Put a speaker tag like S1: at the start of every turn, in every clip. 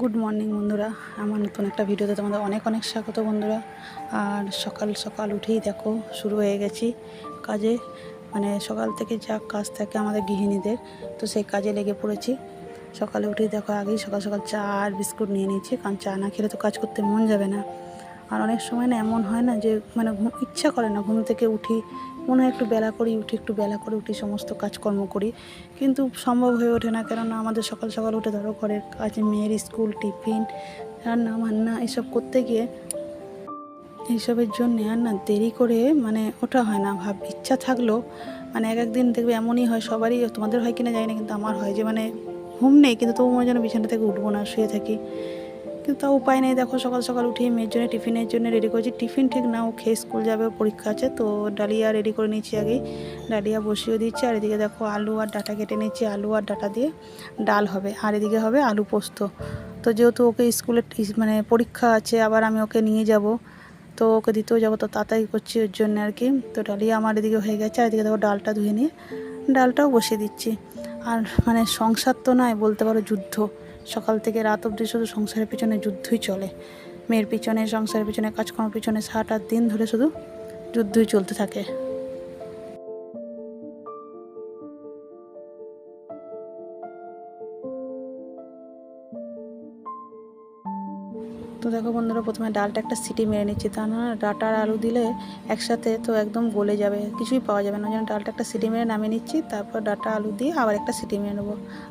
S1: Good morning বন্ধুরা। আমার নতুন একটা ভিডিওতে তোমাদের অনেক অনেক স্বাগত বন্ধুরা। আর সকাল সকাল উঠেই দেখো, শুরু হয়ে গেছি কাজে। মানে সকাল থেকে যা কাজ থাকে আমাদের গৃহিণীদের, তো সেই কাজে লেগে পড়েছি। সকালে উঠেই দেখো আগেই সকাল সকাল চা আর বিস্কুট নিয়ে নিয়েছি, কারণ চা না খেলে তো কাজ করতে মন যাবে না। আর অনেক সময় না এমন হয় না যে মানে ইচ্ছা করে না ঘুম থেকে উঠি মনে হয় একটু বেলা করি উঠি, একটু বেলা করে উঠি, সমস্ত কাজকর্ম করি। কিন্তু সম্ভব হয়ে ওঠে না, কেননা আমাদের সকাল সকাল উঠে ধরো ঘরের কাজ, মেয়ের স্কুল, টিফিন, রান্না বান্না এসব করতে গিয়ে এইসবের জন্যে আর না দেরি করে মানে ওটা হয় না। ভাব ইচ্ছা থাকলেও মানে এক একদিন দেখবে এমনই হয়, সবারই তোমাদের হয় কিনা জানি না, কিন্তু আমার হয় যে মানে ঘুম নেই, কিন্তু তবু মনে যেন বিছানা থেকে উঠবো না, শুয়ে থাকি। কিন্তু তা উপায় নেই। দেখো সকাল সকাল উঠে মেয়ের জন্য টিফিনের জন্য রেডি করেছি। টিফিন ঠিক না, ও খেয়ে স্কুল যাবে পরীক্ষা আছে, তো ডালিয়া রেডি করে নিয়েছি আগেই ডালিয়া বসিয়ে দিচ্ছি, আর এদিকে দেখো আলু আর ডাটা কেটে নিচ্ছি আলু আর ডাটা দিয়ে ডাল হবে, আর এদিকে হবে আলু পোস্ত। তো যেহেতু ওকে স্কুলে মানে পরীক্ষা আছে, আবার আমি ওকে নিয়ে যাব, তো ওকে দিতেও যাব, তো তাড়াতাড়ি করছি ওর জন্য আর কি। তো ডালিয়া আমার এদিকে হয়ে গেছে, আর এদিকে দেখো ডালটা ধুয়ে নিয়ে, ডালটাও বসিয়ে দিচ্ছি। আর মানে সংসার তো নয়, বলতে পারো যুদ্ধ। সকাল থেকে রাত অবধি শুধু সংসারের পিছনে যুদ্ধই চলে। মেয়ের পিছনে, সংসারের পিছনে, কাজকর্মের পিছনে সারাটা দিন ধরে শুধু যুদ্ধই চলতে থাকে। প্রথমে ডালটা একটা সিটি মেরে নিচ্ছি, তা না ডাটা আর আলু দিলে একসাথে তো একদম গলে যাবে, কিছুই পাওয়া যাবে না। যেন ডালটা একটা সিটি মেরে নামিয়ে নিচ্ছি, তারপর ডাটা আলু দিয়ে আবার একটা সিটি মেরে নেব।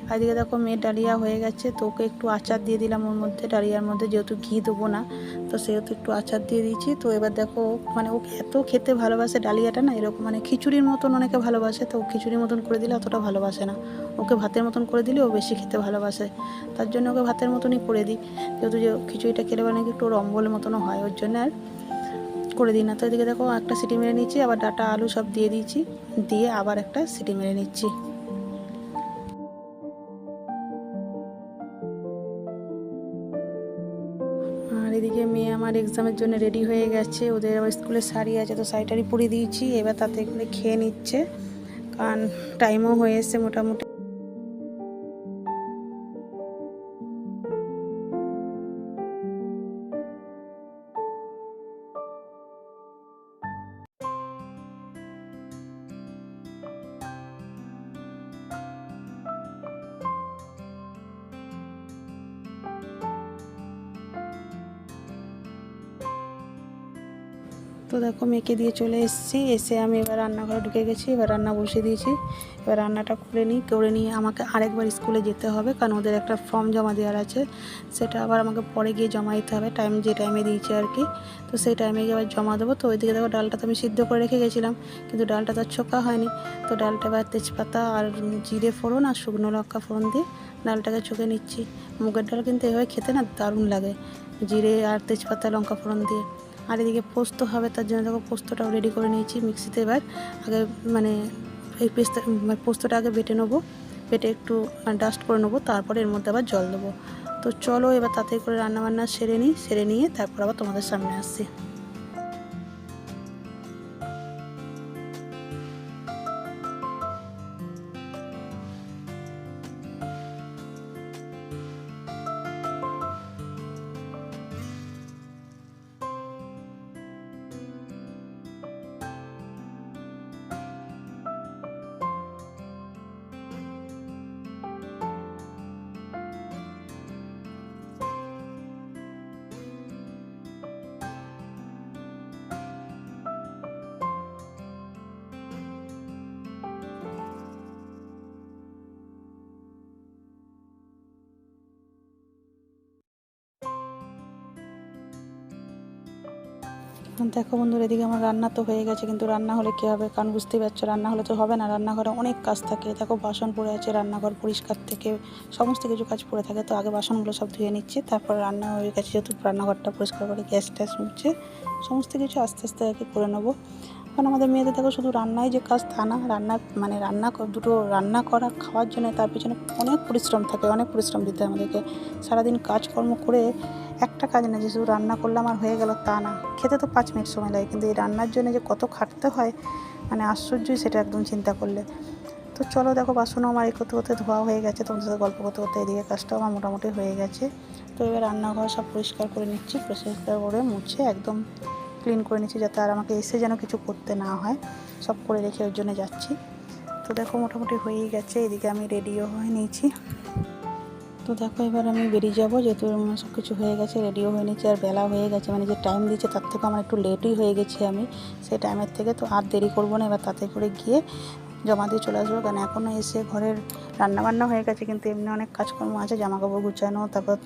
S1: আর এদিকে দেখো মেয়ের ডালিয়া হয়ে গেছে, তো ওকে একটু আচার দিয়ে দিলাম ওর মধ্যে, ডালিয়ার মধ্যে যেহেতু ঘি দেবো না, তো সেহেতু একটু আচার দিয়ে দিয়েছি তো এবার দেখো মানে ও এত খেতে ভালোবাসে ডালিয়াটা না, এরকম মানে খিচুড়ির মতন অনেকে ভালোবাসে, তো খিচুড়ির মতন করে দিলে অতটা ভালোবাসে না। ওকে ভাতের মতন করে দিলে ও বেশি খেতে ভালোবাসে, তার জন্য ওকে ভাতের মতনই করে দিই। যেহেতু যে খিচুড়িটা খেলে মানে একটু ওর অম্বলের মতনও হয়, ওর জন্য আর করে দিই না। তো এদিকে দেখো, একটা সিটি মেরে নিচ্ছি, আবার ডাটা, আলু সব দিয়ে দিয়েছি, দিয়ে আবার একটা সিটি মেরে নিচ্ছি। আর এদিকে মেয়ে আমার এক্সামের জন্য রেডি হয়ে গেছে, ওদের আবার স্কুলে শাড়ি আছে, তো শাড়িটারি পরিয়ে দিয়েছি, এবার তাতে করে খেয়ে নিচ্ছে, কারণ টাইমও হয়ে এসছে মোটামুটি। তো দেখো মেয়েকে দিয়ে চলে এসেছি। এসে আমি এবার রান্নাঘরে ঢুকে গেছি, এবার রান্না বসিয়ে দিয়েছি। এবার রান্নাটা করে নিই, করে নিয়ে আমাকে আরেকবার স্কুলে যেতে হবে, কারণ ওদের একটা ফর্ম জমা দেওয়ার আছে। সেটা আবার আমাকে পরে গিয়ে জমা দিতে হবে, টাইম যে টাইমে দিয়েছে আর কি। তো সেই টাইমে গিয়ে আবার জমা দেবো। তো ওইদিকে দেখো ডালটা তো আমি সিদ্ধ করে রেখে গেছিলাম, কিন্তু ডালটা তো ছোকা হয়নি। তো ডালটা এবার তেজপাতা আর জিরে ফোড়ন আর শুকনো লঙ্কা ফোড়ন দিয়ে ডালটাকে চোখে নিচ্ছি। মুগের ডাল কিন্তু এভাবে খেতে না দারুণ লাগে, জিরে আর তেজপাতা, লঙ্কা ফোড়ন দিয়ে। আর এদিকে পোস্ত হবে, তার জন্য দেখো পোস্তটাও রেডি করে নিয়েছি মিক্সিতে। এবার আগে মানে এই পেস্তা মানে পোস্তটা আগে বেটে নেব, বেটে একটু ডাস্ট করে নেব, তারপরে এর মধ্যে আবার জল দেবো। তো চলো এবার তাতে করে রান্নাবান্না সেরে নিই, সেরে নিয়ে তারপর আবার তোমাদের সামনে আসছি। দেখো বন্ধুরা, এদিকে আমার রান্না তো হয়ে গেছে, কিন্তু রান্না হলে কী হবে? কারণ বুঝতেই পারছ, রান্না হলে তো হবে না। রান্নাঘরে অনেক কাজ থাকে। দেখো, বাসন পড়ে আছে, রান্নাঘর পরিষ্কার থেকে সমস্ত কিছু কাজ পড়ে থাকে। তো আগে বাসনগুলো সব ধুয়ে নিচ্ছি, তারপর রান্না হয়ে গেছে, যেহেতু রান্নাঘরটা পরিষ্কার করে গ্যাস ট্যাস উঠছে সমস্ত কিছু আস্তে আস্তে আগে করে নেব। কারণ আমাদের মেয়েদের দেখো শুধু রান্নাই যে কাজ তা না, রান্না মানে রান্না দুটো রান্না করা, খাওয়ার জন্য তার পিছনে অনেক পরিশ্রম থাকে, অনেক পরিশ্রম দিতে হয় আমাদেরকে। সারাদিন কাজকর্ম করে একটা কাজ না যে শুধু রান্না করলাম আর হয়ে গেল তা না। খেতে তো পাঁচ মিনিট সময় লাগে, কিন্তু এই রান্নার জন্য যে কত খাটতে হয় মানে আশ্চর্যই সেটা একদম চিন্তা করলে। তো চলো দেখো বাসনও আমার এই করতে করতে ধোয়া হয়ে গেছে, তোমাদের সাথে গল্প করতে করতে এদিকে কাজটাও আমার মোটামুটি হয়ে গেছে। তো এবার রান্নাঘর সব পরিষ্কার করে নিচ্ছি, পরিষ্কার করে মুছে একদম ক্লিন করে নিচ্ছি যাতে আর আমাকে এসে যেন কিছু করতে না হয়। সব করে রেখে ওর জন্য যাচ্ছি। তো দেখো, মোটামুটি হয়েই গেছে। এদিকে আমি রেডিও হয়ে নিয়েছি। তো দেখো, এবার আমি বেরিয়ে যাব। যেহেতু সব কিছু হয়ে গেছে, রেডিও হয়ে নিচ্ছে আর বেলা হয়ে গেছে। মানে যে টাইম দিচ্ছে, তার থেকে আমার একটু লেটই হয়ে গেছে আমি সেই টাইমের থেকে। তো আর দেরি করব না, এবার তাতে করে গিয়ে জমা দিয়ে চলে আসব। কারণ এখনও এসে ঘরের রান্নাবান্না হয়ে গেছে, কিন্তু এমনি অনেক কাজকর্ম আছে জামা কাপড় গুছানো, তারপর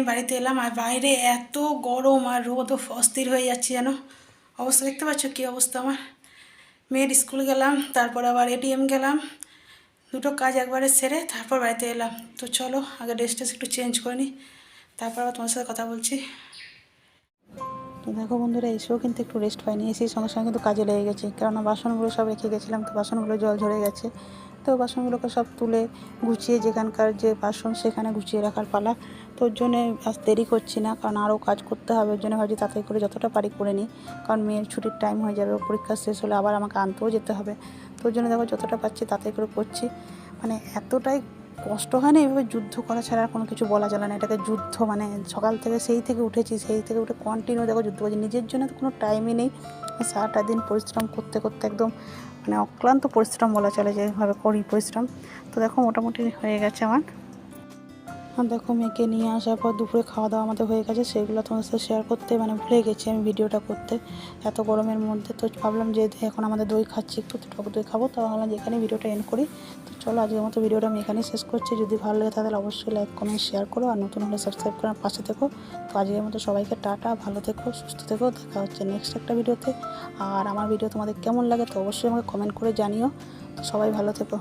S1: আমি বাড়িতে এলাম আর বাইরে এত গরম আর রোদ অস্থির হয়ে যাচ্ছে যেন অবস্থা দেখতে পাচ্ছ কী অবস্থা আমার? মেয়ের স্কুল গেলাম, তারপর আবার এটিএম গেলাম, দুটো কাজ একবারে সেরে তারপর বাড়িতে এলাম। তো চলো, আগে ড্রেস ট্রেস একটু চেঞ্জ করে নিই তারপর আবার তোমার সাথে কথা বলছি। তো দেখো বন্ধুরা, এসেও কিন্তু একটু রেস্ট পাইনি এসে সঙ্গে সঙ্গে কিন্তু কাজে লেগে গেছে। কেননা বাসনগুলো সব রেখে গেছিলাম, তো বাসনগুলো জল ঝরে গেছে। তো বাসনগুলোকে সব তুলে গুছিয়ে যেখানকার যে বাসন, সেখানে গুছিয়ে রাখার পালা। তো ওর জন্যে আজ দেরি করছি না, কারণ আরও কাজ করতে হবে ওর জন্য ভাবছি তাড়াতাড়ি করে যতটা পারি করে নিই, কারণ মেয়ের ছুটির টাইম হয়ে যাবে পরীক্ষা শেষ হলে আবার আমাকে আনতেও যেতে হবে। তোর জন্য দেখো যতটা পাচ্ছি তাড়াতাড়ি করে করছি। মানে এতটাই কষ্ট হয় না এভাবে যুদ্ধ করা ছাড়া আর কোনো কিছু বলা যায় না, এটাকে যুদ্ধ মানে সকাল থেকে সেই থেকে উঠেছি, সেই থেকে উঠে কন্টিনিউ দেখো যুদ্ধ করছি। নিজের জন্য তো কোনো টাইমই নেই, সারাটা দিন পরিশ্রম করতে করতে একদম মানে অক্লান্ত পরিশ্রম বলা চলে যেভাবে করি পরিশ্রম। তো দেখো মোটামুটি হয়ে গেছে আমার। দেখো মেয়েকে নিয়ে আসার পর দুপুরে খাওয়া দাওয়া আমাদের হয়ে গেছে, সেগুলো তোমার সাথে শেয়ার করতে মানে ভুলে গেছি আমি ভিডিওটা করতে। এত গরমের মধ্যে তো ভাবলাম যে এখন আমাদের দই খাচ্ছি একটু টক দই খাব তো ভাবলাম যে এখানে ভিডিওটা এন্ড করি। তো চলো আজকের মতো ভিডিওটা আমি এখানেই শেষ করছি, যদি ভালো লাগে তাহলে অবশ্যই লাইক কমেন্ট শেয়ার করো আর নতুন হলে সাবস্ক্রাইব করার পাশে থেকো। তো আজকের মতো সবাইকে টাটা, ভালো থেকো, সুস্থ থেকো, দেখা হচ্ছে নেক্সট একটা ভিডিওতে। আর আমার ভিডিও তোমাদের কেমন লাগে তো অবশ্যই আমাকে কমেন্ট করে জানিও। তো সবাই ভালো থেকো।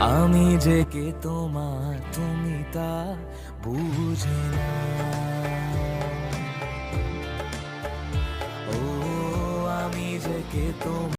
S2: আমি যে কে তোমার তুমি তা বুঝে না। ও আমি যে কে তোমার